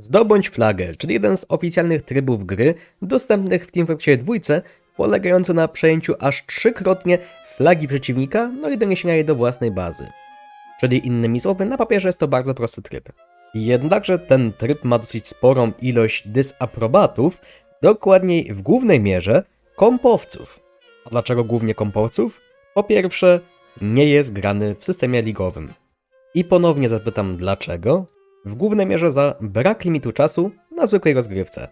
Zdobądź flagę, czyli jeden z oficjalnych trybów gry dostępnych w Team Fortress 2, polegający na przejęciu aż trzykrotnie flagi przeciwnika, no i doniesienia jej do własnej bazy. Czyli innymi słowy, na papierze jest to bardzo prosty tryb. Jednakże ten tryb ma dosyć sporą ilość dysaprobatów, dokładniej w głównej mierze kompowców. A dlaczego głównie kompowców? Po pierwsze, nie jest grany w systemie ligowym. I ponownie zapytam dlaczego? W głównej mierze za brak limitu czasu na zwykłej rozgrywce.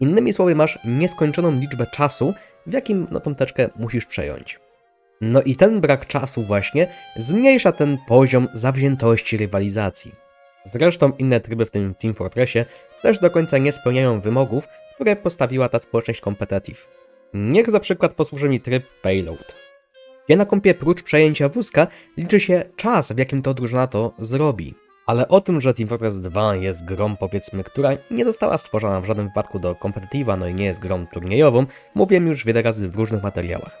Innymi słowy, masz nieskończoną liczbę czasu, w jakim no, tą teczkę musisz przejąć. No i ten brak czasu właśnie zmniejsza ten poziom zawziętości rywalizacji. Zresztą inne tryby w tym Team Fortressie też do końca nie spełniają wymogów, które postawiła ta społeczność competitive. Niech za przykład posłuży mi tryb Payload. Gdzie na kompie prócz przejęcia wózka liczy się czas, w jakim to drużyna to zrobi. Ale o tym, że Team Fortress 2 jest grą, powiedzmy, która nie została stworzona w żadnym wypadku do competitiva, no i nie jest grą turniejową, mówiłem już wiele razy w różnych materiałach.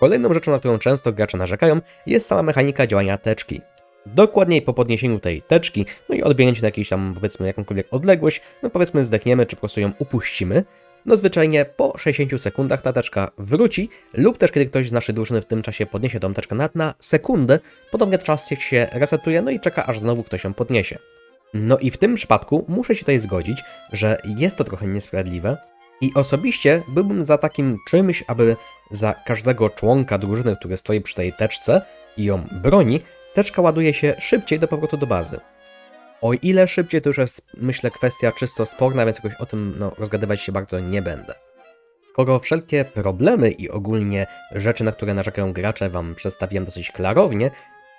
Kolejną rzeczą, na którą często gracze narzekają, jest sama mechanika działania teczki. Dokładniej po podniesieniu tej teczki, no i odbiegnięciu na jakąś tam, powiedzmy, jakąkolwiek odległość, no powiedzmy zdechniemy, czy po prostu ją upuścimy, no zwyczajnie po 60 sekundach ta teczka wróci, lub też kiedy ktoś z naszej drużyny w tym czasie podniesie tą teczkę nawet na sekundę, ponownie czas się resetuje, no i czeka aż znowu ktoś ją podniesie. No i w tym przypadku muszę się tutaj zgodzić, że jest to trochę niesprawiedliwe i osobiście byłbym za takim czymś, aby za każdego członka drużyny, który stoi przy tej teczce i ją broni, teczka ładuje się szybciej do powrotu do bazy. O ile szybciej, to już jest, myślę, kwestia czysto sporna, więc jakoś o tym no, rozgadywać się bardzo nie będę. Skoro wszelkie problemy i ogólnie rzeczy, na które narzekają gracze, wam przedstawiłem dosyć klarownie,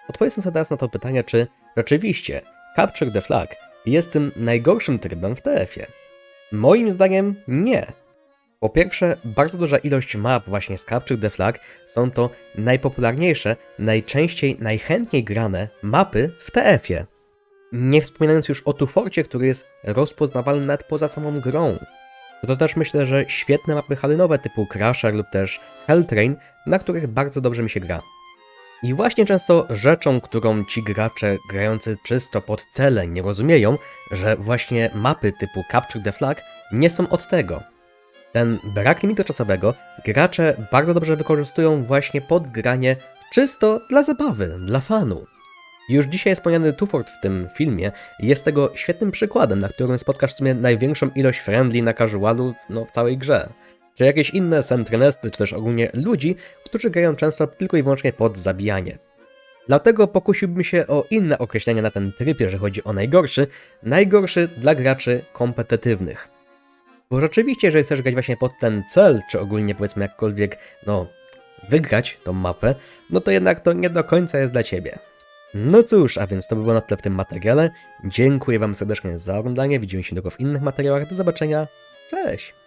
odpowiedzmy sobie teraz na to pytanie, czy rzeczywiście Capture the Flag jest tym najgorszym trybem w TF-ie. Moim zdaniem nie. Po pierwsze, bardzo duża ilość map właśnie z Capture the Flag są to najpopularniejsze, najczęściej, najchętniej grane mapy w TF-ie. Nie wspominając już o Tuforcie, który jest rozpoznawalny nawet poza samą grą. To też myślę, że świetne mapy halinowe typu Crusher lub też Helltrain, na których bardzo dobrze mi się gra. I właśnie często rzeczą, którą ci gracze grający czysto pod cele nie rozumieją, że właśnie mapy typu Capture the Flag nie są od tego. Ten brak limitu czasowego gracze bardzo dobrze wykorzystują właśnie pod granie czysto dla zabawy, dla fanu. Już dzisiaj wspomniany Tufort w tym filmie jest tego świetnym przykładem, na którym spotkasz w sumie największą ilość friendly na casualu no, w całej grze. Czy jakieś inne sentrynesty, czy też ogólnie ludzi, którzy grają często tylko i wyłącznie pod zabijanie. Dlatego pokusiłbym się o inne określenia na ten tryb, jeżeli chodzi o najgorszy. Najgorszy dla graczy kompetytywnych. Bo rzeczywiście, jeżeli chcesz grać właśnie pod ten cel, czy ogólnie powiedzmy jakkolwiek, no, wygrać tą mapę, no to jednak to nie do końca jest dla ciebie. No cóż, a więc to by było na tyle w tym materiale. Dziękuję wam serdecznie za oglądanie, widzimy się tylko w innych materiałach. Do zobaczenia, cześć!